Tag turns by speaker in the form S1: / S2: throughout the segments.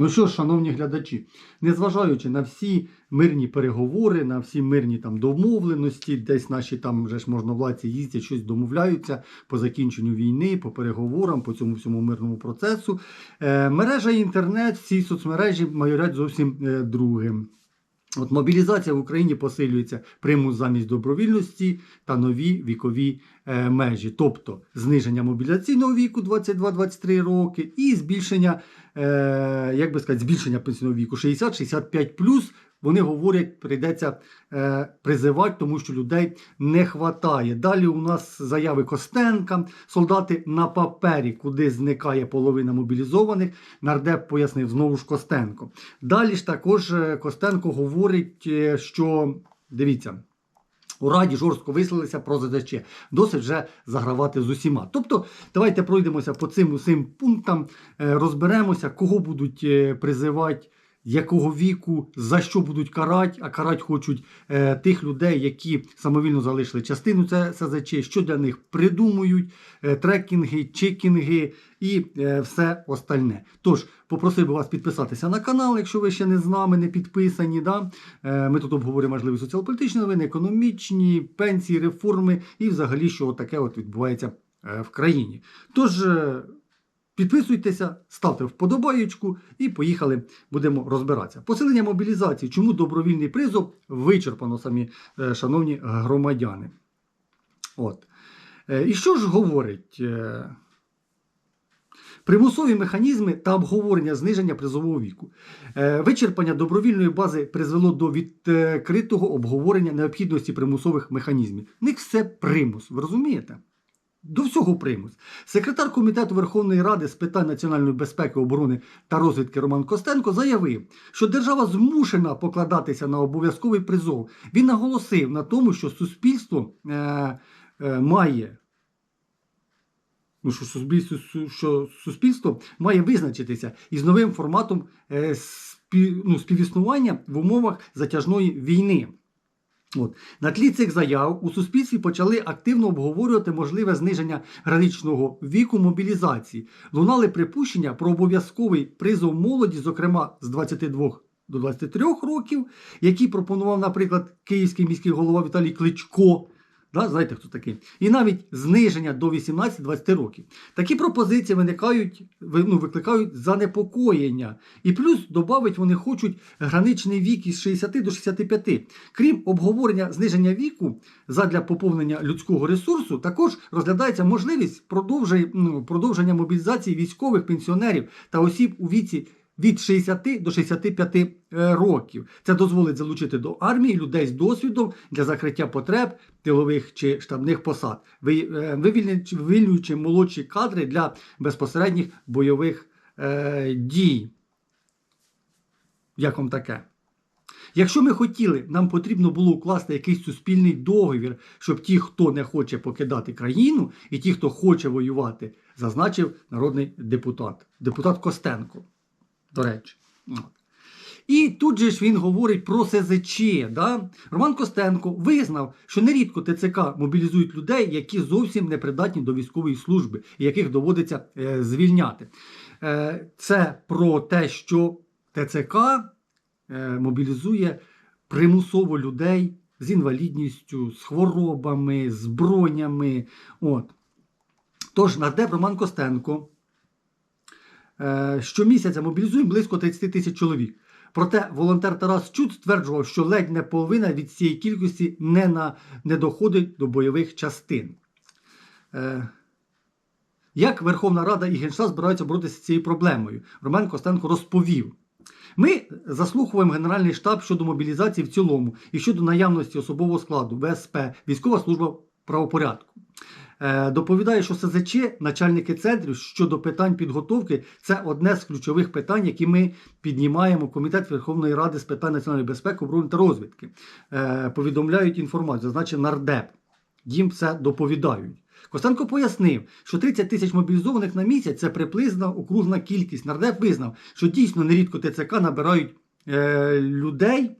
S1: Ну що ж, шановні глядачі, незважаючи на всі мирні переговори, на всі мирні там домовленості, десь наші там вже ж можновладці їздять, щось домовляються по закінченню війни, по переговорам, по цьому всьому мирному процесу. Е, мережа інтернет, всі соцмережі майорять зовсім е, другим. От мобілізація в Україні посилюється примус замість добровільності та нові вікові е, межі, тобто зниження мобілізаційного віку 22-23 роки і збільшення, е, як би сказати, збільшення пенсійного віку 60-65 Вони говорять, прийдеться е, призивати, тому що людей не вистачає. Далі у нас заяви Костенка, солдати на папері, куди зникає половина мобілізованих. Нардеп пояснив знову ж Костенко. Далі ж також е, Костенко говорить, е, що дивіться. У Раді жорстко висловилися про ЗДЧ. Досить вже загравати з усіма. Тобто, давайте пройдемося по цим усім пунктам, е, розберемося, кого будуть призивати, якого віку, за що будуть карати, а карати хочуть е, тих людей, які самовільно залишили частину СЗЧ, що для них придумують, е, трекінги, чекінги і е, все остальне. Тож, попросив би вас підписатися на канал, якщо ви ще не з нами, не підписані. Да? Е, Ми тут обговорюємо важливі соціал-політичні новини, економічні, пенсії, реформи і взагалі, що таке от відбувається е, в країні. Тож. Підписуйтеся, ставте вподобаєчку і поїхали, будемо розбиратися. Посилення мобілізації. Чому добровільний призов вичерпано самі, е, шановні громадяни. От. Е, І що ж говорить? е, Примусові механізми та обговорення зниження призового віку. Вичерпання добровільної бази призвело до відкритого обговорення необхідності примусових механізмів. В них все примус, ви розумієте? До всього примус. Секретар Комітету Верховної Ради з питань національної безпеки, оборони та розвідки Роман Костенко заявив, що держава змушена покладатися на обов'язковий призов. Він наголосив на тому, що суспільство е, е, має. Ну, що суспільство, що суспільство має визначитися із новим форматом е, спів, ну, співіснування в умовах затяжної війни. От. На тлі цих заяв у суспільстві почали активно обговорювати можливе зниження граничного віку мобілізації. Лунали припущення про обов'язковий призов молоді, зокрема з 22 до 23 років, який пропонував, наприклад, київський міський голова Віталій Кличко. Да, знаєте, хто такий? І навіть зниження до 18-20 років. Такі пропозиції виникають, ви- ну, викликають занепокоєння. І плюс додавить вони хочуть граничний вік із 60 до 65. Крім обговорення зниження віку задля поповнення людського ресурсу, також розглядається можливість ну, продовження мобілізації військових пенсіонерів та осіб у віці від 60 до 65 е, років. Це дозволить залучити до армії людей з досвідом для закриття потреб тилових чи штабних посад, е, вивільнюючи молодші кадри для безпосередніх бойових е, дій. Як вам таке? Якщо ми хотіли, нам потрібно було укласти якийсь суспільний договір, щоб ті, хто не хоче покидати країну, і ті, хто хоче воювати, зазначив народний депутат, депутат Костенко. До речі. І тут же ж він говорить про СЗЧ. Да? Роман Костенко визнав, що нерідко ТЦК мобілізують людей, які зовсім не придатні до військової служби, і яких доводиться е, звільняти. Е, це про те, що ТЦК е, мобілізує примусово людей з інвалідністю, з хворобами, з бронями. От. Тож нардеп Роман Костенко щомісяця мобілізує близько 30 тисяч чоловік. Проте волонтер Тарас Чуд стверджував, що ледь не половина від цієї кількості не, на, не доходить до бойових частин. Е, як Верховна Рада і Генштаб збираються боротися з цією проблемою? Роман Костенко розповів. Ми заслуховуємо Генеральний штаб щодо мобілізації в цілому і щодо наявності особового складу, ВСП, військова служба правопорядку. Е, Доповідає, що СЗЧ, начальники центрів щодо питань підготовки, це одне з ключових питань, які ми піднімаємо Комітет Верховної Ради з питань національної безпеки, оборони та розвідки. Е, Повідомляють інформацію, зазначив нардеп. Їм все доповідають. Костенко пояснив, що 30 тисяч мобілізованих на місяць це приблизна окружна кількість. Нардеп визнав, що дійсно нерідко ТЦК набирають е, людей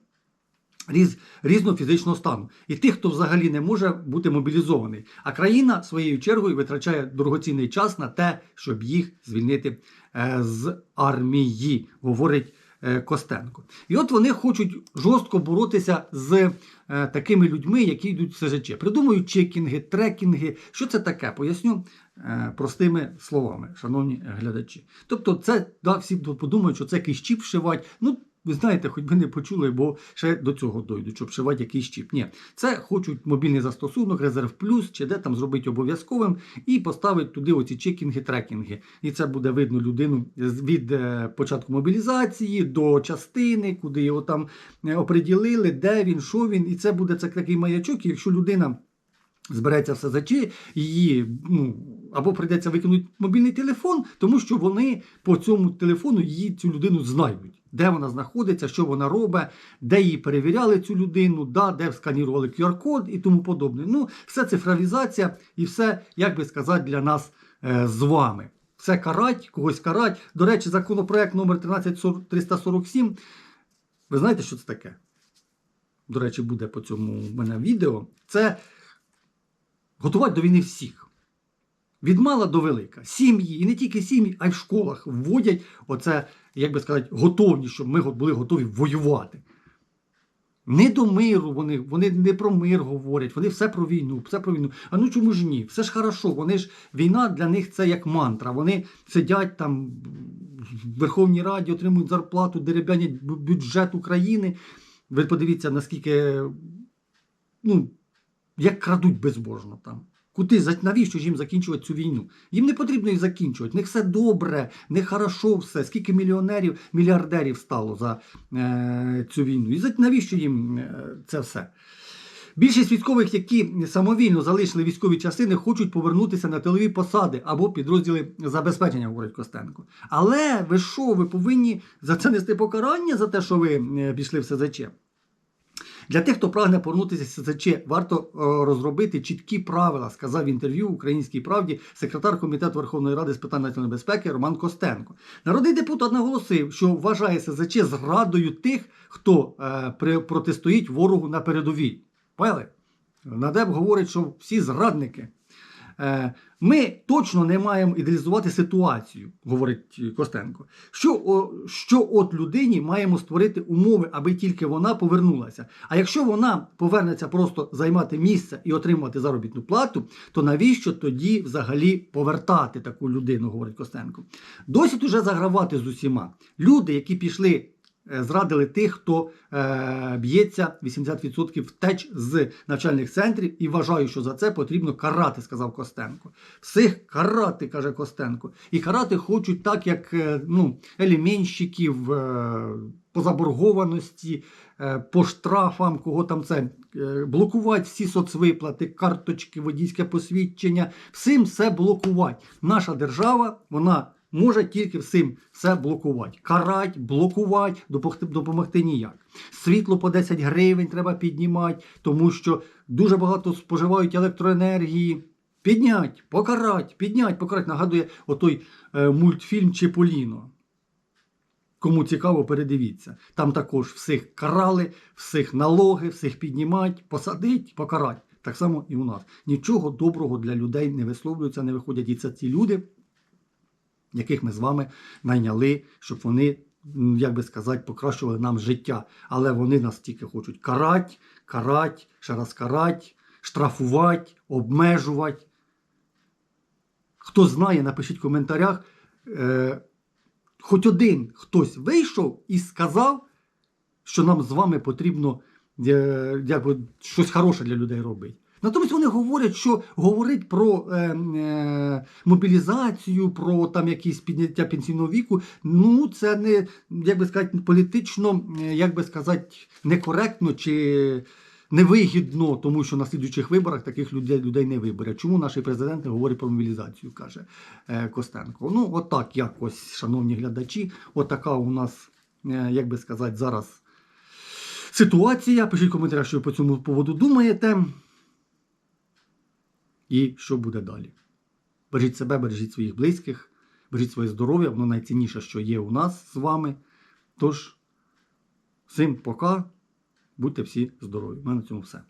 S1: різ, різного фізичного стану. І тих, хто взагалі не може бути мобілізований. А країна своєю чергою витрачає дорогоцінний час на те, щоб їх звільнити е, з армії, говорить е, Костенко. І от вони хочуть жорстко боротися з е, такими людьми, які йдуть в СЖЧ. Придумують чекінги, трекінги. Що це таке? Поясню простими словами, шановні глядачі. Тобто, це да, всі подумають, що це якийсь чіп. Ну, ви знаєте, хоч би не почули, бо ще до цього дойдуть, щоб вшивати якийсь чіп. Ні, це хочуть мобільний застосунок, резерв плюс, чи де там зробити обов'язковим і поставити туди оці чекінги, трекінги. І це буде видно людину від е, початку мобілізації до частини, куди його там е, оприділили, де він, що він. І це буде це такий маячок. І якщо людина збереться все за чи, її ну, або прийдеться викинути мобільний телефон, тому що вони по цьому телефону її цю людину знають. Де вона знаходиться, що вона робить, де її перевіряли цю людину, да, де сканірували QR-код і тому подобне. Ну, все цифровізація і все, як би сказати, для нас е, з вами. Все карать, когось карать. До речі, законопроект номер 13347. Ви знаєте, що це таке? До речі, буде по цьому в мене відео. Це готувати до війни всіх. Від мала до велика. Сім'ї, і не тільки сім'ї, а й в школах вводять оце, як би сказати, готовність, щоб ми були готові воювати. Не до миру вони, вони не про мир говорять, вони все про війну, все про війну. А ну чому ж ні? Все ж хорошо. Вони ж війна для них це як мантра. Вони сидять там в Верховній Раді, отримують зарплату, деребянять бюджет України. Ви подивіться, наскільки ну, як крадуть безбожно там. Куди, навіщо ж їм закінчувати цю війну? Їм не потрібно її закінчувати. Них все добре, них хорошо все. Скільки мільйонерів, мільярдерів стало за е, цю війну? І навіщо їм е, це все? Більшість військових, які самовільно залишили військові частини, хочуть повернутися на тилові посади або підрозділи забезпечення, говорить Костенко. Але ви що, ви повинні за це нести покарання за те, що ви е, пішли в СЗЧ? Для тих, хто прагне повернутися з СЗЧ, варто е, розробити чіткі правила, сказав в інтерв'ю Українській правді секретар комітету Верховної Ради з питань національної безпеки Роман Костенко. Народний депутат наголосив, що вважає СЗЧ зрадою тих, хто е, протистоїть ворогу на передовій. Поняли? Надеб говорить, що всі зрадники. Е, Ми точно не маємо ідеалізувати ситуацію, говорить Костенко. Що, що от людині маємо створити умови, аби тільки вона повернулася. А якщо вона повернеться просто займати місце і отримувати заробітну плату, то навіщо тоді взагалі повертати таку людину, говорить Костенко. Досить уже загравати з усіма. Люди, які пішли. Е, Зрадили тих, хто е, б'ється 80% втеч з навчальних центрів, і вважаю, що за це потрібно карати, сказав Костенко. Всіх карати, каже Костенко. І карати хочуть так, як е, ну, елементщиків по заборгованості, по штрафам, кого там це блокувати всі соцвиплати, карточки, водійське посвідчення, всім все блокувати. Наша держава, вона. Може тільки всім все блокувати. Карать, блокувати, допомогти, допомогти ніяк. Світло по 10 гривень треба піднімати, тому що дуже багато споживають електроенергії. Піднять, покарать, піднять, покарать. Нагадує отой е, мультфільм Чеполіно. Кому цікаво, передивіться. Там також всіх карали, всіх налоги, всіх піднімать, посадить, покарать. Так само і у нас. Нічого доброго для людей не висловлюється, не виходять. І це ті люди, яких ми з вами найняли, щоб вони, як би сказати, покращували нам життя. Але вони нас тільки хочуть карать, карать, ще раз карать, штрафувати, обмежувати. Хто знає, напишіть в коментарях. Е, хоч один хтось вийшов і сказав, що нам з вами потрібно е, якби, щось хороше для людей робити. Натомість вони говорять, що говорить про е, е, мобілізацію, про там якісь підняття пенсійного віку. Ну, це не як би сказати, політично, е, як би сказати, некоректно чи невигідно, тому що на слідуючих виборах таких людей, людей не виберуть. Чому наш президент не говорить про мобілізацію, каже е, Костенко. Ну, отак якось, шановні глядачі, отака у нас, е, як би сказати, зараз ситуація. Пишіть в коментарях, що ви по цьому поводу думаєте. І що буде далі. Бережіть себе, бережіть своїх близьких, бережіть своє здоров'я, воно найцінніше, що є у нас з вами. Тож, всім пока, Будьте всі здорові. У мене на цьому все.